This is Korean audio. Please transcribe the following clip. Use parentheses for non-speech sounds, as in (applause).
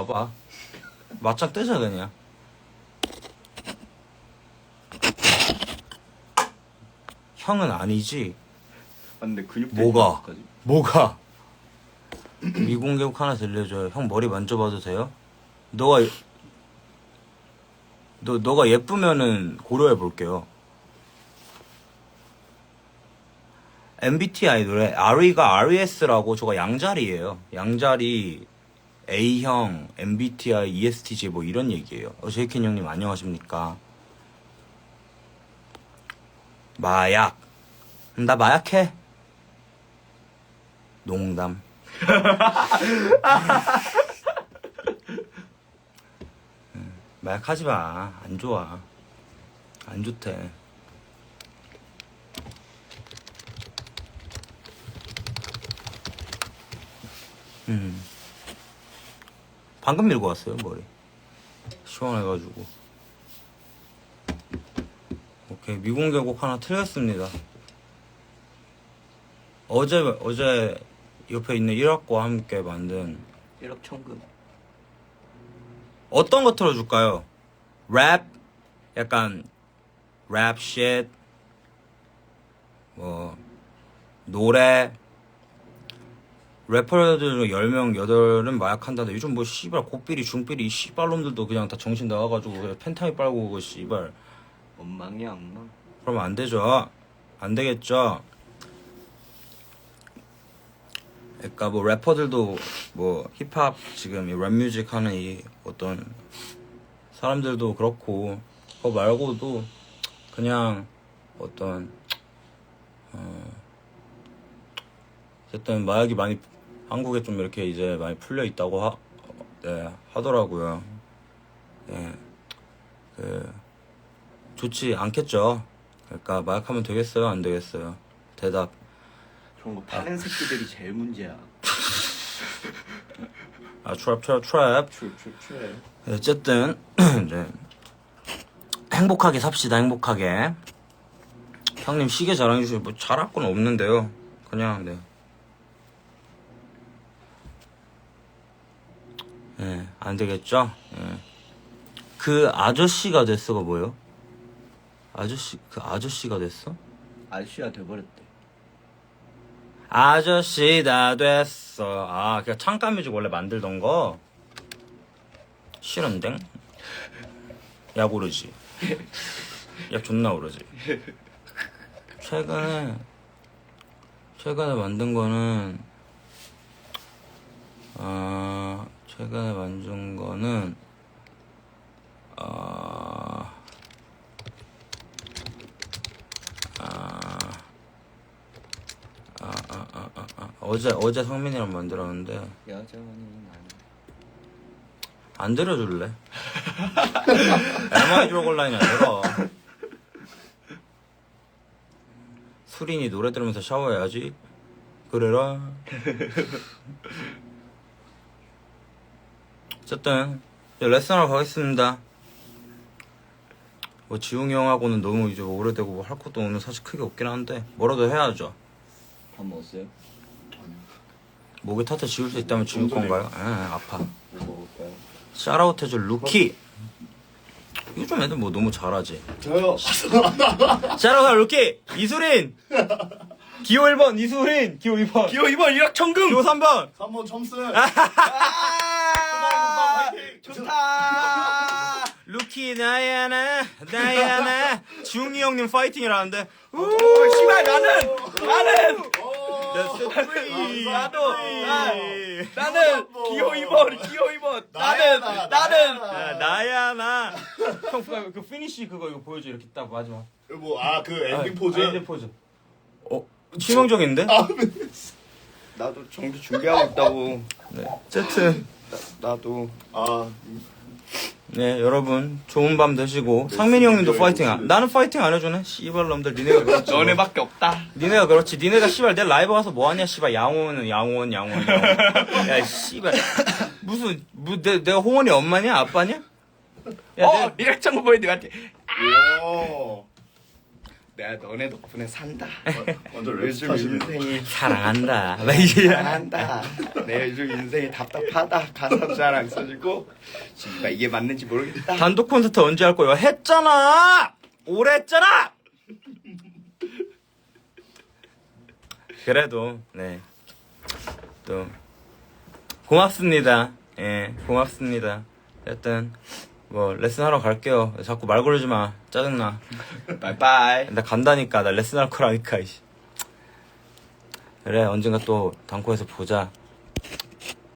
와봐. 맞짱 뜨자 그냥. 형은 아니지. 아, 근데 근육 뭐가? 뭐가? 미공개국 하나 들려줘요. 형 머리 만져봐도 돼요? 너가 너 너가 예쁘면은 고려해 볼게요. MBTI 노래 RE가 RES라고 저거 양자리예요. 양자리 A형, MBTI, ESTJ 뭐 이런 얘기예요. 어, 제이켄 형님 안녕하십니까? 마약. 음, 나 마약해. 농담. (laughs) 음, 마약하지 마. 안 좋아. 안 좋대. 음. 방금 밀고 왔어요, 머리. 시원해가지고. 오케이, 미공개곡 하나 틀렸습니다. 어제, 어제 옆에 있는 1학과 함께 만든 1억 천금. 어떤 거 틀어줄까요? 랩? 약간 랩 쉣? 뭐 노래 래퍼들 10명 8은 마약한다는데 요즘 뭐 씨발 고삐리 중삐리 이 씨발놈들도 그냥 다 정신 나가가지고 그냥 펜타이 빨고 그 씨발. 원망이 악망. 그러면 안 되죠. 안 되겠죠. 그러니까 뭐 래퍼들도 뭐 힙합 지금 이 랩뮤직 하는 이 어떤 사람들도 그렇고 그거 말고도 그냥 어떤 어 어쨌든 마약이 많이 한국에 좀 이렇게 이제 많이 풀려 있다고 하, 네, 하더라고요. 네. 그 좋지 않겠죠. 그러니까 마약하면 되겠어요, 안 되겠어요? 대답. 그런 거 파는 새끼들이 제일 문제야. (laughs) 아, 트랩, 트랩, 트랩. 출 출출해. 어쨌든 (clears throat) 이제 행복하게 삽시다 행복하게 형님 시계 자랑해 주시면 뭐 잘할 건 없는데요 그냥 네. 예, 안 되겠죠? 예. 그 아저씨가 됐어가 뭐예요? 아저씨 그 아저씨가 됐어? 아저씨가 돼버렸대. 아저씨 다 됐어. 아, 그냥 창가 뮤직 원래 만들던 거? 싫은데? 약 오르지. 약 존나 오르지. 최근에, 최근에 만든 거는, 아, 최근에 만든 거는, 아, 아, 아, 아, 아, 아, 아. 어제, 어제 성민이랑 만들었는데. 안 들어줄래? MI 드로골라인이 아니라 수린이 노래 들으면서 샤워해야지 그래라 어쨌든 레슨하러 가겠습니다. 뭐 지웅이 형하고는 너무 이제 오래되고 뭐 할 것도 오늘 사실 크게 없긴 한데 뭐라도 해야죠. 밥 먹었어요? 목에 타투 지울 수 있다면 지울 건가요? 에 아파. 뭐 먹을까요? 샤라웃 해줄 루키. 요즘 애들 뭐 너무 잘하지? 저요. (laughs) 샤라웃 루키! 이수린! 기호 1번 이수린! 기호 2번. 기호 2번 1억 천금! 기호 3번. 3번 첨스. 아! 좋다! (laughs) 루키 나야 나 나야 나 중이 형님 파이팅이라는데 오, 씨발, 나는! 나는! 나도! 나. 나는! 기호 2번! 기호 2번! 나는! 나야, 나, 나는! 야, 나야 나 형 그 피니쉬 그거 이거 보여줘 이렇게 딱 마지막 뭐아 그 엔딩 포즈. 아, 엔딩 포즈 어 치명적인데 (laughs) 나도 정비 준비하고 있다고. (laughs) 네. 어쨌든 나도. 아 네 여러분 좋은 밤 되시고 상민이 형님도 파이팅 안, 나는 파이팅 안 해주네 씨발 놈들 니네가 그렇지 뭐. 너네밖에 없다. 니네가 그렇지 니네가 씨발 내 라이브 가서 뭐하냐 씨발 양호는 양호원 양호원 야 씨발 무슨 뭐, 내, 내가 호원이 엄마냐 아빠냐 야, 어! 1억 천금 보여드릴게. 오. 내가 너네 덕분에 산다. 완전 요즘. 인생이 사랑한다. 막 (laughs) 이제 사랑한다. 내 요즘 인생이 답답하다. 가사 자랑 써주고 씨발 이게 맞는지 모르겠다. 단독 콘서트 언제 할 거예요? 했잖아. 오래 했잖아. 그래도 네. 또 고맙습니다. 예, 고맙습니다. 하여튼 뭐 레슨 하러 갈게요. 자꾸 말 걸지 마. 짜증나. 바이바이. 나 간다니까. 나 레슨 할 거라니까. 이씨. 그래 언젠가 또 단코에서 보자.